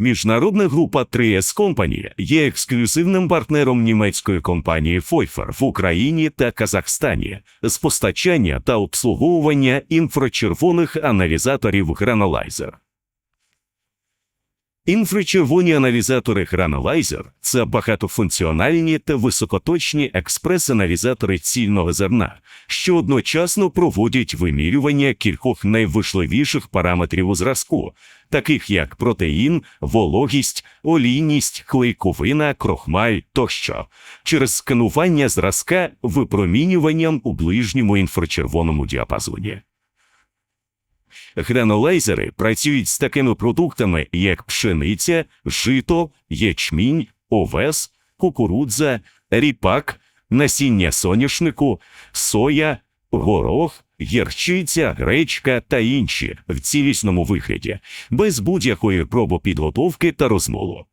Міжнародна група 3S Company є ексклюзивним партнером німецької компанії Pfeiffer в Україні та Казахстані з постачання та обслуговування інфрачервоних аналізаторів Granalizer. Інфрачервоні аналізатори Granalizer – це багатофункціональні та високоточні експрес-аналізатори цільного зерна, що одночасно проводять вимірювання кількох найважливіших параметрів у зразку, таких як протеїн, вологість, олійність, клейковина, крохмаль тощо, через сканування зразка випромінюванням у ближньому інфрачервоному діапазоні. Гранулайзери працюють з такими продуктами, як пшениця, жито, ячмінь, овес, кукурудза, ріпак, насіння соняшнику, соя, горох, гірчиця, гречка та інші в цілісному вигляді, без будь-якої пробопідготовки та розмолу.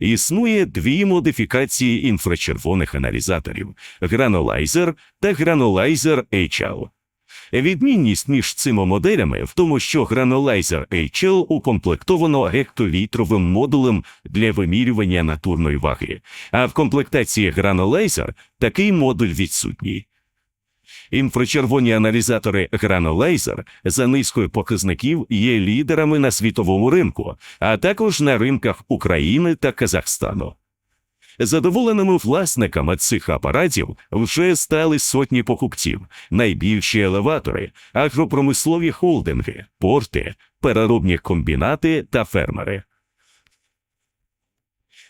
Існує дві модифікації інфрачервоних аналізаторів – гранулайзер та гранулайзер HL. Відмінність між цими моделями в тому, що гранулайзер HL укомплектовано гектолітровим модулем для вимірювання натурної ваги, а в комплектації гранулайзер такий модуль відсутній. Інфрачервоні аналізатори Granulaser за низкою показників є лідерами на світовому ринку, а також на ринках України та Казахстану. Задоволеними власниками цих апаратів вже стали сотні покупців, найбільші елеватори, агропромислові холдинги, порти, переробні комбінати та фермери.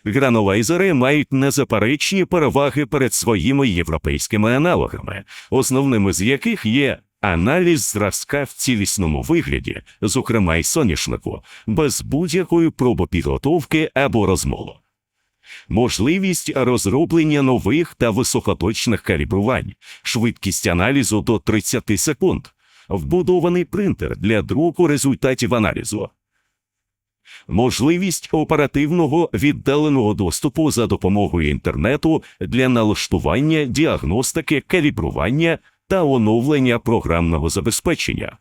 Гранулайзери мають незаперечні переваги перед своїми європейськими аналогами, основними з яких є аналіз зразка в цілісному вигляді, зокрема й соняшнику, без будь-якої пробопідготовки або розмолу можливість розроблення нових та високоточних калібрувань, швидкість аналізу до 30 секунд, вбудований принтер для друку результатів аналізу. Можливість оперативного віддаленого доступу за допомогою інтернету для налаштування, діагностики, калібрування та оновлення програмного забезпечення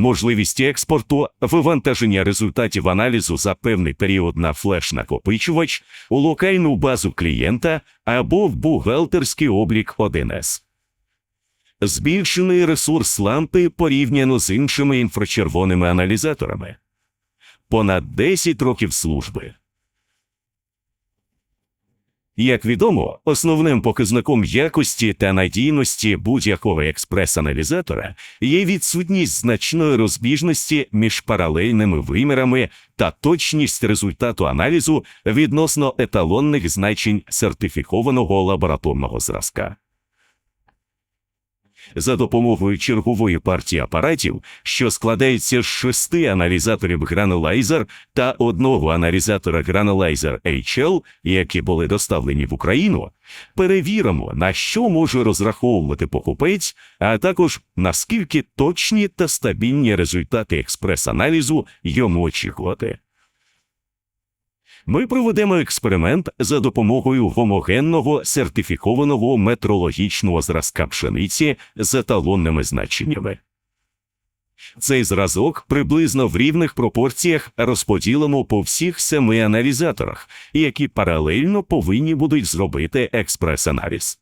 можливість експорту, вивантаження результатів аналізу за певний період на флеш-накопичувач, у локальну базу клієнта або в бухгалтерський облік 1С. Збільшений ресурс лампи порівняно з іншими інфрачервоними аналізаторами. Понад 10 років служби. Як відомо, основним показником якості та надійності будь-якого експрес-аналізатора є відсутність значної розбіжності між паралельними вимірами та точність результату аналізу відносно еталонних значень сертифікованого лабораторного зразка. За допомогою чергової партії апаратів, що складається з шести аналізаторів Granulaser та одного аналізатора Granulaser HL, які були доставлені в Україну, перевіримо, на що може розраховувати покупець, а також наскільки точні та стабільні результати експрес-аналізу йому очікувати. Ми проведемо експеримент за допомогою гомогенного сертифікованого метрологічного зразка пшениці з еталонними значеннями. Цей зразок приблизно в рівних пропорціях розподілимо по всіх семи аналізаторах, які паралельно повинні будуть зробити експрес-аналіз.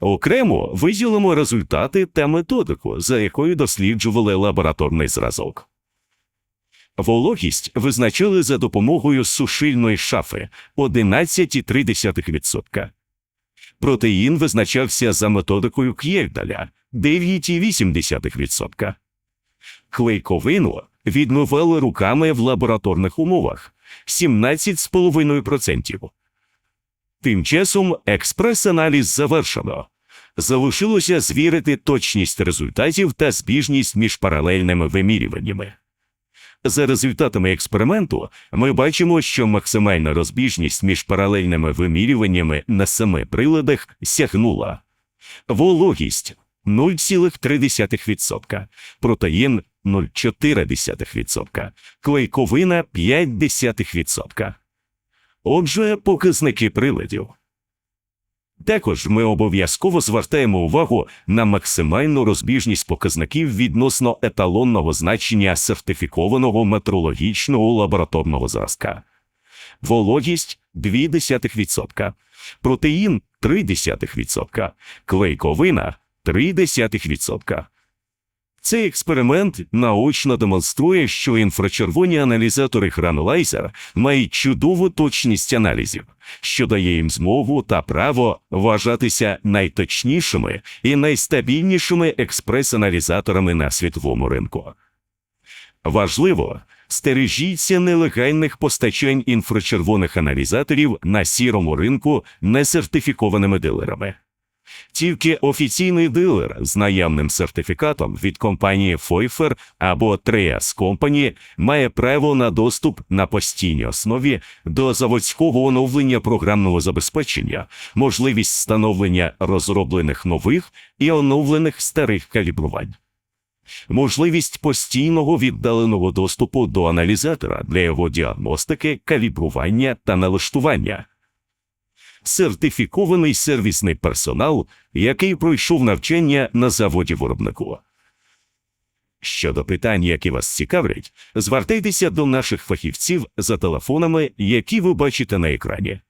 Окремо виділимо результати та методику, за якою досліджували лабораторний зразок. Вологість визначили за допомогою сушильної шафи 11,3%. Протеїн визначався за методикою К'єльдаля 9,8%. Клейковину відмивали руками в лабораторних умовах 17,5%. Тим часом експрес-аналіз завершено. Залишилося звірити точність результатів та збіжність між паралельними вимірюваннями. За результатами експерименту ми бачимо, що максимальна розбіжність між паралельними вимірюваннями на семи приладах сягнула вологість 0,3%, протеїн 0,4%, клейковина 0,5%. Отже, показники приладів. Також ми обов'язково звертаємо увагу на максимальну розбіжність показників відносно еталонного значення сертифікованого метрологічного лабораторного зразка. Вологість 0,2%, протеїн 0,3%, клейковина 0,3%. Цей експеримент наочно демонструє, що інфрачервоні аналізатори Granulizer мають чудову точність аналізів, що дає їм змогу та право вважатися найточнішими і найстабільнішими експрес-аналізаторами на світовому ринку. Важливо, стережіться нелегальних постачань інфрачервоних аналізаторів на сірому ринку несертифікованими дилерами. Тільки офіційний дилер з наявним сертифікатом від компанії Pfeiffer або Trias Company має право на доступ на постійній основі до заводського оновлення програмного забезпечення, можливість встановлення розроблених нових і оновлених старих калібрувань. Можливість постійного віддаленого доступу до аналізатора для його діагностики, калібрування та налаштування сертифікований сервісний персонал, який пройшов навчання на заводі виробнику. Щодо питань, які вас цікавлять, звертайтеся до наших фахівців за телефонами, які ви бачите на екрані.